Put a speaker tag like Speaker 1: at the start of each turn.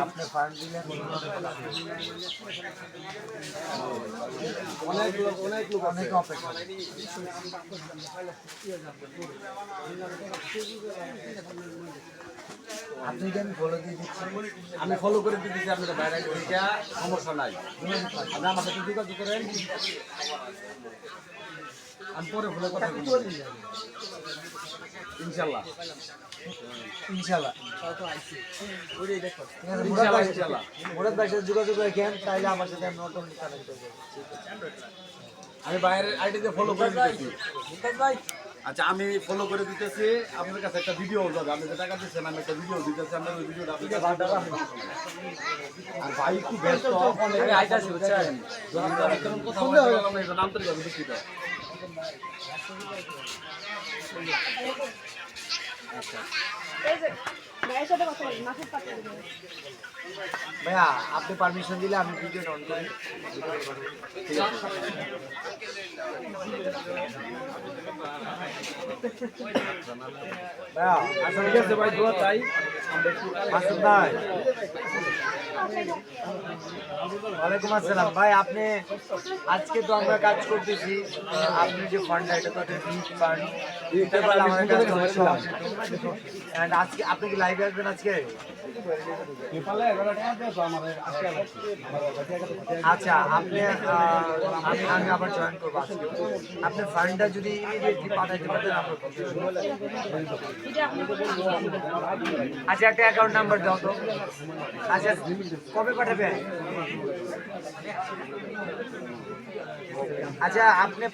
Speaker 1: আপনি ফান্ড দিলেন
Speaker 2: অনেক লোক অনেক লোক
Speaker 1: অনেক অপেক্ষা আপনি আমি ফলো দিয়ে দিচ্ছি?
Speaker 2: আমি ফলো করে দিতেছি আপনাদের বাইরে এটা সমস্যা নাই। আপনি আমার সাথে যোগাযোগ করেন। আমি পরে ফলো কথা ইনশাল্লাহ
Speaker 1: ইনশাল্লাহ ঠিক আছে, মুরাদ
Speaker 2: ইনশাল্লাহ।
Speaker 1: ভাই-
Speaker 2: ইনশাল্লাহ।
Speaker 1: মুরাদ ভাইয়ের সাথে যোগাযোগ রাখেন তাইলে আমার সাথে আমি অটোমেটিক কানেক্ট
Speaker 2: আমি বাইরের আইডিতে ফলো করে দিতেছি। আচ্ছা আমি ফলো করে দিতেছি। আপনার কাছে একটা ভিডিও যাবে আপনি যে টাকা দিচ্ছেন আমি একটা ভিডিও দিতেছি আপনার ওই ভিডিওটা আপনি আর ভাই একটু ব্যস্ত। আইতাছি বুঝছেন? আন্তরিকভাবে দুঃখিত
Speaker 1: ভাইয়া আপনি পারমিশন দিলে আমি ভিডিও অন করি।
Speaker 2: ভাই দোয়া আমরা
Speaker 1: ওয়ালাইকুম আসসালাম। ভাই আপনি আজকে তো আমরা কাজ করতেছি আপনি যে ফান্ডটা এটা তো একটা হিট ফান্ড এটা বলে আমাদের কাছে অনেক সহজ আজকে আপনি কি লাইভে আসবেন আজকে?
Speaker 2: আমার
Speaker 1: আচ্ছা আপনি আমি আমি আবার জয়েন করব আজকে। আপনি ফান্ডটা যদি ইমিডিয়েটলি পাঠাইতে পারতেন আমরা আচ্ছা একটা অ্যাকাউন্ট নাম্বার দাও তো। আচ্ছা কবে পাঠাবে আচ্ছা আপনি